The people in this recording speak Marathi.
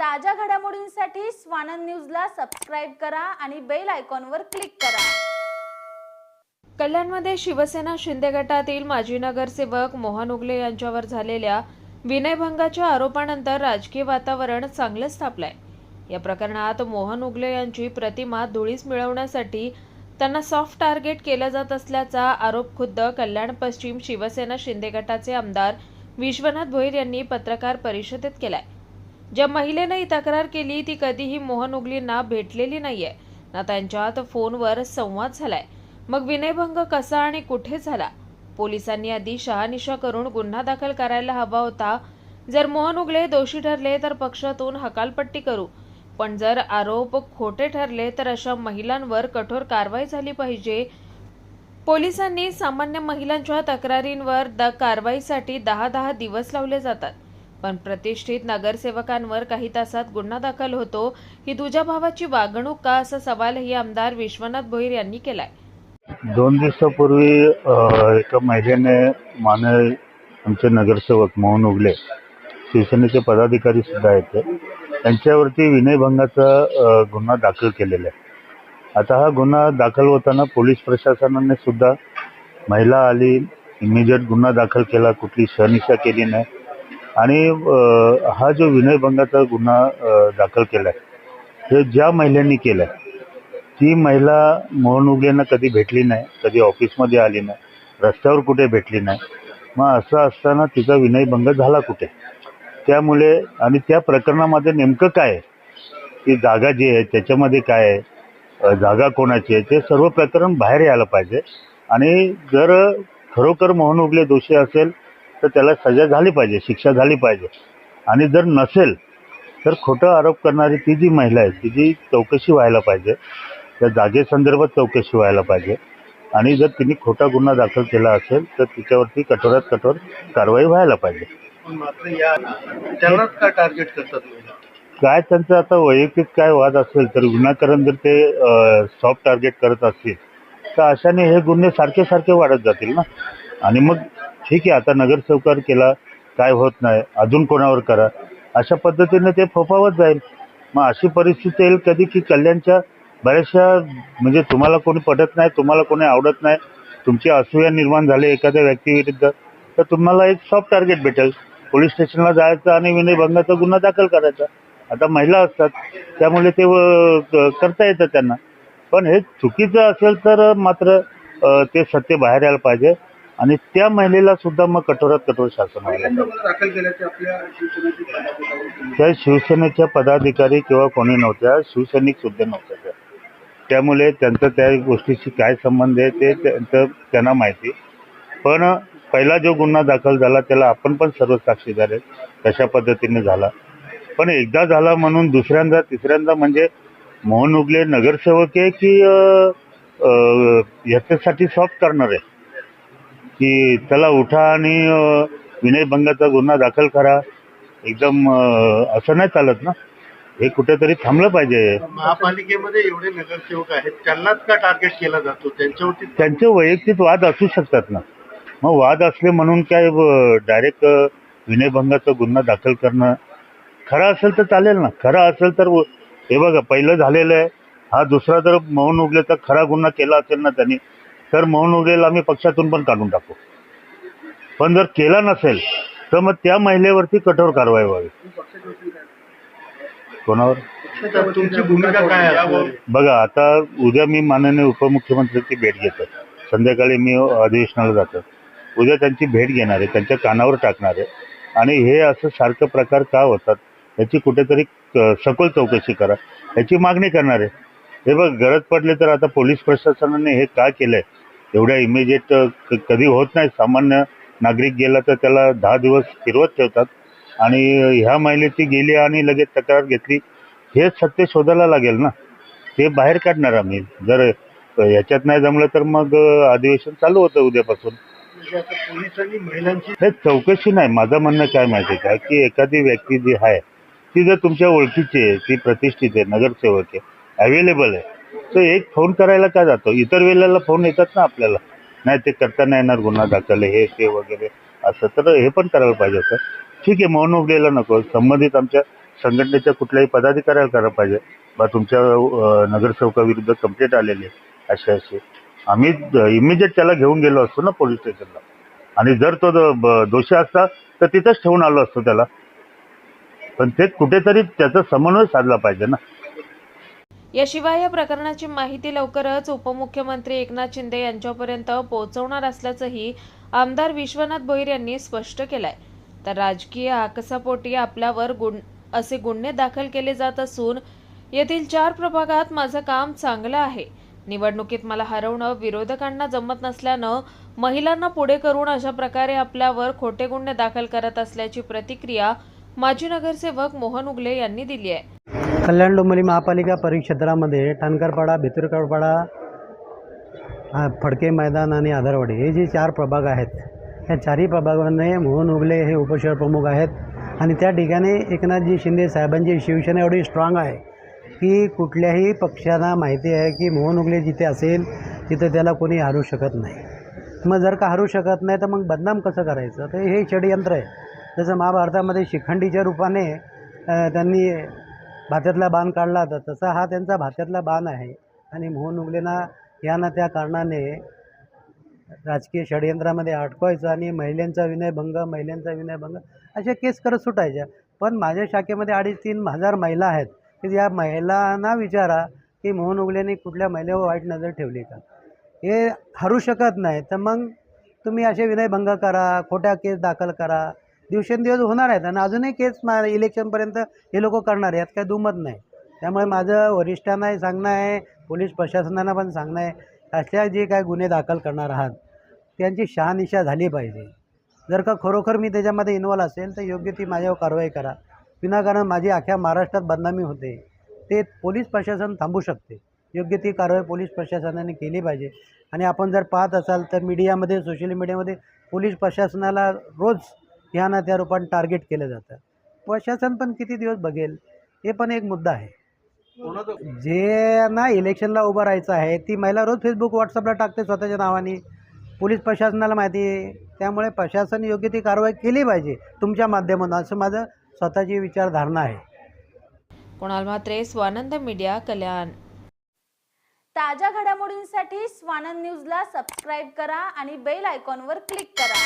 ताज्या घडामोडींसाठी स्वानंद न्यूजला सबस्क्राईब करा आणि बेल आयकॉनवर क्लिक करा. कल्याणमध्ये शिवसेना शिंदे गटातील माजी नगरसेवक मोहन उगले यांच्यावर झालेल्या विनयभंगाच्या आरोपानंतर राजकीय वातावरण चांगलंच तापलंय या प्रकरणात मोहन उगले यांची प्रतिमा धुळीस मिळवण्यासाठी त्यांना सॉफ्ट टार्गेट केलं जात असल्याचा आरोप खुद्द कल्याण पश्चिम शिवसेना शिंदे गटाचे आमदार विश्वनाथ भोईर यांनी पत्रकार परिषदेत केलाय. ज्या महिलेनं ही तक्रार केली ती कधीही मोहन उगलींना भेटलेली नाहीये. ना त्यांच्यात फोनवर संवाद झालाय. मग विनयभंग कसा आणि कुठे झाला? पोलिसांनी आधी शहानिशा करून गुन्हा दाखल करायला हवा होता. जर मोहन उगले दोषी ठरले तर पक्षातून हकालपट्टी करू. पण जर आरोप खोटे ठरले तर अशा महिलांवर कठोर कारवाई झाली पाहिजे. पोलिसांनी सामान्य महिलांच्या तक्रारींवर द कारवाईसाठी दहा दहा दिवस लावले जातात. पण प्रतिष्ठित नगरसेवकांवर काही तासात गुन्हा दाखल होतो. ही तुझ्या भावाची वागणूक का असा सवालही आमदार विश्वनाथ भोईर यांनी केलाय. दोन दिवसापूर्वी अ, एका महिलेने माने आमचे नगरसेवक मोहन उगले शिवसेनेचे पदाधिकारी सुद्धा आहेत ते. त्यांच्यावरती विनयभंगाचा अ, गुन्हा दाखल केलेला आहे. आता हा गुन्हा दाखल होताना पोलीस प्रशासनाने सुद्धा महिला आली इमिजिएट गुन्हा दाखल केला कुठली शहनिशा केली नाही. आणि हा जो विनयभंगाचा गुन्हा दाखल केला आहे हे ज्या महिलांनी केला आहे ती महिला मोहन उगलेंना कधी भेटली नाही कधी ऑफिसमध्ये आली नाही रस्त्यावर कुठे भेटली नाही. मग असं असताना तिचा विनयभंग झाला कुठे? त्यामुळे आणि त्या प्रकरणामध्ये नेमकं काय आहे? ती जागा जी आहे त्याच्यामध्ये काय आहे? जागा कोणाची आहे? ते सर्व प्रकरण बाहेर यायला पाहिजे. आणि जर खरोखर मोहन उगले दोषी असेल तर त्याला सजा झाली पाहिजे शिक्षा झाली पाहिजे. आणि जर नसेल तर खोटं आरोप करणारी ती जी महिला आहे तिची चौकशी व्हायला पाहिजे त्या जागेसंदर्भात चौकशी व्हायला पाहिजे. आणि जर तिने खोटा गुन्हा दाखल केला असेल तर तिच्यावरती कठोरात कठोर कारवाई व्हायला पाहिजे. टार्गेट करतात काय त्यांचं आता वैयक्तिक काय वाद असेल तर विनाकारण जर ते सॉफ्ट टार्गेट करत असतील तर अशाने हे गुन्हे सारखे सारखे वाढत जातील ना? आणि मग ठीक आहे आता नगरसेवकार केला काय होत नाही अजून कोणावर करा? अशा पद्धतीने ते फोफावत जाईल. मग अशी परिस्थिती येईल कधी की कल्याणच्या बऱ्याचशा म्हणजे तुम्हाला कोणी पटत नाही तुम्हाला कोणी आवडत नाही तुमची असूया निर्माण झाली एखाद्या व्यक्तीविरुद्ध तर तुम्हाला एक सॉफ्ट टार्गेट भेटेल. पोलीस स्टेशनला जायचं आणि विनयभंगाचा गुन्हा दाखल करायचा. आता महिला असतात त्यामुळे ते क- करता येतं त्यांना. पण हे चुकीचं असेल तर मात्र ते सत्य बाहेर यायला पाहिजे. आणि त्या महिलेला सुद्धा मग कठोरात कठोर शासन त्या शिवसेनेच्या पदाधिकारी किंवा कोणी नव्हत्या शिवसैनिक सुद्धा नव्हत्या त्या. त्यामुळे त्यांचं त्या गोष्टीशी काय संबंध आहे ते त्यांना माहिती. पण पहिला जो गुन्हा दाखल झाला त्याला आपण पण सर्व साक्षीदार आहेत. कशा पद्धतीने झाला. पण एकदा झाला म्हणून दुसऱ्यांदा तिसऱ्यांदा म्हणजे मोहन उगले नगरसेवक आहे की अं, अं, याच्यासाठी सॉफ्ट करणार? आहे की चला उठा आणि विनयभंगाचा गुन्हा दाखल करा. एकदम असं नाही चालत ना. हे कुठेतरी थांबलं पाहिजे. महापालिकेमध्ये एवढे नगरसेवक आहेत त्यांनाच का टार्गेट केला जातो? त्यांच्यावरती त्यांचे वैयक्तिक वाद असू शकतात ना. मग वाद असले म्हणून काय डायरेक्ट विनयभंगाचा गुन्हा दाखल करणं? खरं असेल तर चालेल ना. खरं असेल तर हे बघा पहिलं झालेलं आहे. हा दुसरा जर मोहन उगलेचा खरा गुन्हा केला असेल ना त्यांनी. तर मोहन उगलेला आम्ही पक्षातून पण काढून टाकू. पण जर केला नसेल तर मग त्या महिलेवरती कठोर कारवाई व्हावी. कोणावर? तुमची भूमिका काय बघा आता उद्या मी माननीय उपमुख्यमंत्र्यांची भेट घेतो. संध्याकाळी मी अधिवेशनाला जातो. उद्या त्यांची भेट घेणार आहे त्यांच्या कानावर टाकणार आहे. आणि हे असं सारखं प्रकार का होतात याची कुठेतरी सखोल चौकशी करा. याची मागणी करणार आहे. हे बघ गरज पडली तर आता पोलीस प्रशासनाने हे का केलंय? एवढ्या इमिजिएट कधी होत नाही. सामान्य नागरिक गेला तर त्याला दहा दिवस फिरवत ठेवतात. आणि ह्या महिलेची गेली आणि लगेच तक्रार घेतली हे सत्य शोधायला लागेल ना? ते बाहेर काढणार आम्ही. जर याच्यात नाही जमलं तर मग अधिवेशन चालू होतं उद्यापासून. म्हणजे हे चौकशी नाही. माझं म्हणणं काय माहिती आहे का? की एखादी व्यक्ती जी आहे ती जर तुमच्या ओळखीची आहे ती प्रतिष्ठित आहे नगरसेवक आहे अवेलेबल आहे तर एक फोन करायला का जातो? इतर वेळेला फोन येतात ना आपल्याला. नाही ते करता नाही येणार गुन्हा दाखल हे ते वगैरे. असं तर हे पण करायला पाहिजे होतं. ठीक आहे मोहन उगलेला नको. संबंधित आमच्या संघटनेच्या कुठल्याही पदाधिकाऱ्याला करायला पाहिजे. बा तुमच्या नगरसेवकाविरुद्ध कंप्लेंट आलेली आहे. असे असे. आम्ही इमिजिएट त्याला घेऊन गेलो असतो ना पोलीस स्टेशनला आणि जर तो दोषी असता तर तिथंच ठेवून आलो असतो त्याला. पण ते कुठेतरी त्याचा समन्वय साधला पाहिजे ना. याशिवाय या प्रकरणाची माहिती लवकरच उपमुख्यमंत्री एकनाथ शिंदे यांच्यापर्यंत पोहोचवणार असल्याचंही आमदार विश्वनाथ भोईर यांनी स्पष्ट केलंय. तर राजकीय आकसापोटी आपल्यावर गुण असे गुन्हे दाखल केले जात असून येथील चार प्रभागात माझं काम चांगलं आहे. निवडणुकीत मला हरवणं विरोधकांना जमत नसल्यानं महिलांना पुढे करून अशा प्रकारे आपल्यावर खोटे गुन्हे दाखल करत असल्याची प्रतिक्रिया माजी नगरसेवक मोहन उगले यांनी दिली आहे. कल्याण डोंबिवली महापालिका परिक्षेत्रामध्ये टानकरपाडा भितुरकरपाडा फडके मैदान आणि आधारवाडी हे जे चार प्रभाग आहेत या चारही प्रभागांमध्ये मोहन उगले हे उपशहर प्रमुख आहेत. आणि त्या ठिकाणी एकनाथजी शिंदे साहेबांची शिवसेना एवढी स्ट्रॉंग आहे की कुठल्याही पक्षांना माहिती आहे की मोहन उगले जिथे असेल तिथं त्याला कोणी हरू शकत नाही. मग जर का हरू शकत नाही तर मग बदनाम कसं करायचं? तर हे षडयंत्र आहे. जसं महाभारतामध्ये शिखंडीच्या रूपाने त्यांनी भात्यातला बाण काढला होता. तसा हा त्यांचा भात्यातला बाण आहे. आणि मोहन उगलेना यांना त्या कारणाने राजकीय षडयंत्रामध्ये अडकवायचं आणि महिलांचा विनयभंग महिलांचा विनयभंग अशा केस करत सुटायच्या. पण माझ्या शाखेमध्ये अडीच तीन हजार महिला आहेत. की या महिलांना विचारा की मोहन उगलेने कुठल्या महिलेवर वाईट नजर ठेवली का? हे हरू शकत नाही. तर मग तुम्ही असे विनयभंग करा खोट्या केस दाखल करा. दिवसेंदिवस होणार आहेत आणि अजूनही केस मा इलेक्शनपर्यंत हे लोक करणार आहेत. यात काही दुमत नाही. त्यामुळे माझं वरिष्ठांनाही सांगणं आहे पोलीस प्रशासनाला पण सांगणं आहे अशा जे काय गुन्हे दाखल करणार आहात त्यांची शहानिशा झाली पाहिजे. जर का खरोखर मी त्याच्यामध्ये इन्वॉल्व असेल तर योग्य ती माझ्यावर कारवाई करा. विनाकारण माझी अख्ख्या महाराष्ट्रात बदनामी होते. ते पोलीस प्रशासन थांबू शकते. योग्य ती कारवाई पोलीस प्रशासनाने केली पाहिजे. आणि आपण जर पाहत असाल तर मीडियामध्ये सोशल मीडियामध्ये पोलीस प्रशासनाला रोज ह्या ना त्या रूपाने टार्गेट केलं जातं. प्रशासन पण किती दिवस बघेल हे पण एक मुद्दा आहे. जे ना इलेक्शनला उभं राहायचं आहे ती महिला रोज फेसबुक व्हॉट्सअपला टाकते स्वतःच्या नावाने. पोलीस प्रशासनाला माहिती आहे. त्यामुळे प्रशासन योग्य ती कारवाई केली पाहिजे तुमच्या माध्यमातून असं माझं स्वतःची विचारधारणा आहे. कुणाल म्हात्रे स्वानंद मीडिया कल्याण. ताज्या घडामोडींसाठी स्वानंद न्यूजला सबस्क्राईब करा आणि बेल आयकॉनवर क्लिक करा.